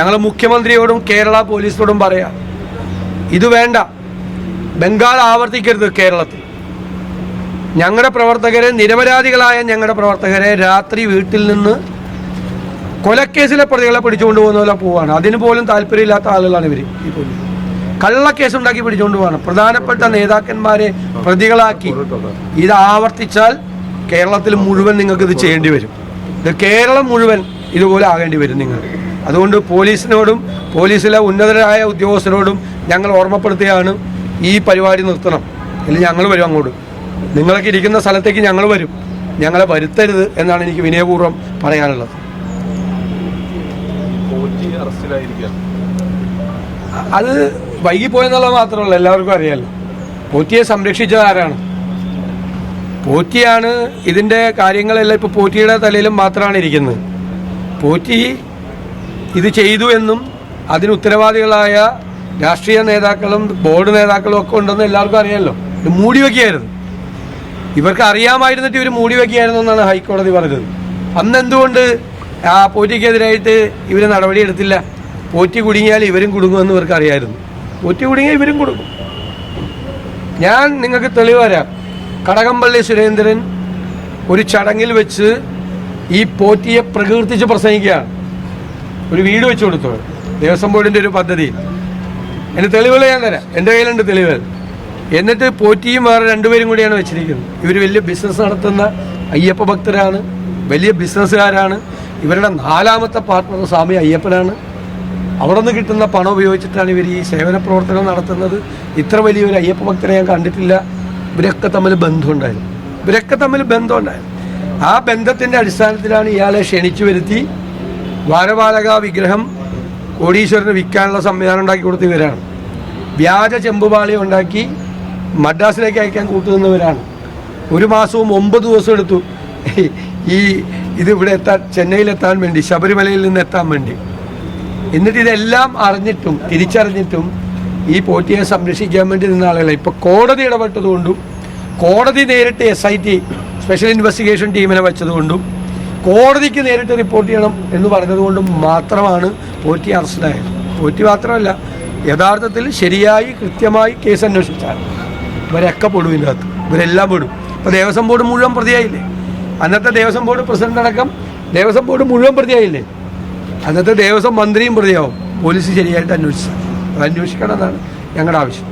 ഞങ്ങൾ മുഖ്യമന്ത്രിയോടും കേരള പോലീസിനോടും പറയാം ഇത് വേണ്ട. ബംഗാൾ ആവർത്തിക്കരുത് കേരളത്തിൽ. ഞങ്ങളുടെ പ്രവർത്തകരെ നിരപരാധികളായ ഞങ്ങളുടെ പ്രവർത്തകരെ രാത്രി വീട്ടിൽ നിന്ന് കൊലക്കേസിലെ പ്രതികളെ പിടിച്ചുകൊണ്ട് പോകുന്ന പോലെ പോവാണ്. അതിന് പോലും താല്പര്യമില്ലാത്ത ആളുകളാണ് ഇവർ കള്ളക്കേസ് ഉണ്ടാക്കി പിടിച്ചുകൊണ്ട് പോവാണ്. പ്രധാനപ്പെട്ട നേതാക്കന്മാരെ പ്രതികളാക്കി. ഇത് ആവർത്തിച്ചാൽ കേരളത്തിൽ മുഴുവൻ നിങ്ങൾക്ക് ഇത് ചെയ്യേണ്ടി വരും. ഇത് കേരളം മുഴുവൻ ഇതുപോലെ ആകേണ്ടി വരും നിങ്ങൾ അതുകൊണ്ട് പോലീസിനോടും പോലീസിലെ ഉന്നതരായ ഉദ്യോഗസ്ഥരോടും ഞങ്ങൾ ഓർമ്മപ്പെടുത്തുകയാണ് ഈ പരിപാടി നിർത്തണം. അല്ലെങ്കിൽ ഞങ്ങൾ വരും അങ്ങോട്ട്. നിങ്ങളൊക്കെ ഇരിക്കുന്ന സ്ഥലത്തേക്ക് ഞങ്ങൾ വരും. ഞങ്ങളെ വരുത്തരുത് എന്നാണ് എനിക്ക് വിനയപൂർവം പറയാനുള്ളത്. അത് വൈകിപ്പോയെന്നുള്ളത് മാത്രമല്ല എല്ലാവർക്കും അറിയാമല്ലോ പോറ്റിയെ സംരക്ഷിച്ചത് ആരാണ്? പോറ്റിയാണ് ഇതിന്റെ കാര്യങ്ങളെല്ലാം ഇപ്പോൾ പോറ്റിയുടെ തലയിലും മാത്രമാണ് ഇരിക്കുന്നത്. പോറ്റി ഇത് ചെയ്തു എന്നും അതിന് ഉത്തരവാദികളായ രാഷ്ട്രീയ നേതാക്കളും ബോർഡ് നേതാക്കളും ഒക്കെ ഉണ്ടെന്ന് എല്ലാവർക്കും അറിയാമല്ലോ ഇത് മൂടി വയ്ക്കുകയായിരുന്നു ഇവർക്ക് അറിയാമായിരുന്നിട്ട് ഇവർ മൂടി വയ്ക്കുകയായിരുന്നു എന്നാണ് ഹൈക്കോടതി പറഞ്ഞത്. അന്ന് എന്തുകൊണ്ട് ആ പോറ്റിക്കെതിരായിട്ട് ഇവർ നടപടിയെടുത്തില്ല പോറ്റി കുടുങ്ങിയാൽ ഇവരും കുടുങ്ങുമെന്ന് ഇവർക്ക് അറിയായിരുന്നു. പോറ്റി കുടുങ്ങിയാൽ ഇവരും കുടുങ്ങും. ഞാൻ നിങ്ങൾക്ക് തെളിവ് തരാം. കടകംപള്ളി സുരേന്ദ്രൻ ഒരു ചടങ്ങിൽ വെച്ച് ഈ പോറ്റിയെ പ്രകീർത്തിച്ച് പ്രസംഗിക്കുകയാണ്. ഒരു വീട് വെച്ച് കൊടുത്തു. ദേവസ്വം ബോർഡിന്റെ ഒരു പദ്ധതി. എന്റെ തെളിവുകൾ ഞാൻ തരാം. എന്റെ കയ്യിലുണ്ട് തെളിവുകൾ. എന്നിട്ട് പോറ്റിയും വേറെ രണ്ടുപേരും കൂടിയാണ് വെച്ചിരിക്കുന്നത്. ഇവർ വലിയ ബിസിനസ് നടത്തുന്ന അയ്യപ്പ ഭക്തരാണ് വലിയ ബിസിനസ്സുകാരാണ് ഇവരുടെ നാലാമത്തെ പാർട്ണർ സ്വാമി അയ്യപ്പനാണ്. അവിടെ നിന്ന് കിട്ടുന്ന പണം ഉപയോഗിച്ചിട്ടാണ് ഇവർ ഈ സേവന പ്രവർത്തനം നടത്തുന്നത്. ഇത്ര വലിയൊരു അയ്യപ്പ ഭക്തരെ ഞാൻ കണ്ടിട്ടില്ല. ഇവരൊക്കെ തമ്മിൽ ബന്ധമുണ്ടായിരുന്നു. ഇവരൊക്കെ തമ്മിൽ ബന്ധമുണ്ടായിരുന്നു. ആ ബന്ധത്തിന്റെ അടിസ്ഥാനത്തിലാണ് ഇയാളെ ക്ഷണിച്ചു വരുത്തി. ദ്വാരപാലക വിഗ്രഹം കോടീശ്വരന് വിൽക്കാനുള്ള സംവിധാനം ഉണ്ടാക്കി കൊടുത്ത ഇവരാണ്. വ്യാജ ചെമ്പുപാളി ഉണ്ടാക്കി മദ്രാസിലേക്ക് അയക്കാൻ കൂട്ടുനിന്നവരാണ് ഒരു മാസവും ഒമ്പത് ദിവസം എടുത്തു. ഈ ഇത് ഇവിടെ എത്താൻ ചെന്നൈയിലെത്താൻ വേണ്ടി ശബരിമലയിൽ നിന്ന് എത്താൻ വേണ്ടി. എന്നിട്ട് ഇതെല്ലാം അറിഞ്ഞിട്ടും തിരിച്ചറിഞ്ഞിട്ടും ഈ പോറ്റിയെ സംരക്ഷിക്കാൻ വേണ്ടി നിന്ന ആളുകളെ. ഇപ്പോൾ കോടതി ഇടപെട്ടതുകൊണ്ടും കോടതി നേരിട്ട് S I T special investigation ടീമിനെ വെച്ചതുകൊണ്ടും കോടതിക്ക് നേരിട്ട് റിപ്പോർട്ട് ചെയ്യണം എന്ന് പറഞ്ഞതുകൊണ്ട് മാത്രമാണ് പോറ്റി അറസ്റ്റിലായത്. പോറ്റി മാത്രമല്ല യഥാർത്ഥത്തിൽ ശരിയായി കൃത്യമായി കേസ് അന്വേഷിച്ചാൽ ഇവരൊക്കെ പെടും ഇതിനകത്ത്. ഇവരെല്ലാം പെടും. ഇപ്പോൾ ദേവസ്വം ബോർഡ് മുഴുവൻ പ്രതിയായില്ലേ? അന്നത്തെ ദേവസ്വം ബോർഡ് പ്രസിഡന്റ് അടക്കം ദേവസ്വം ബോർഡ് മുഴുവൻ പ്രതിയായില്ലേ? അന്നത്തെ ദേവസ്വം മന്ത്രിയും പ്രതിയാവും. പോലീസ് ശരിയായിട്ട് അന്വേഷിച്ചു അത് അന്വേഷിക്കണം എന്നാണ് ഞങ്ങളുടെ ആവശ്യം.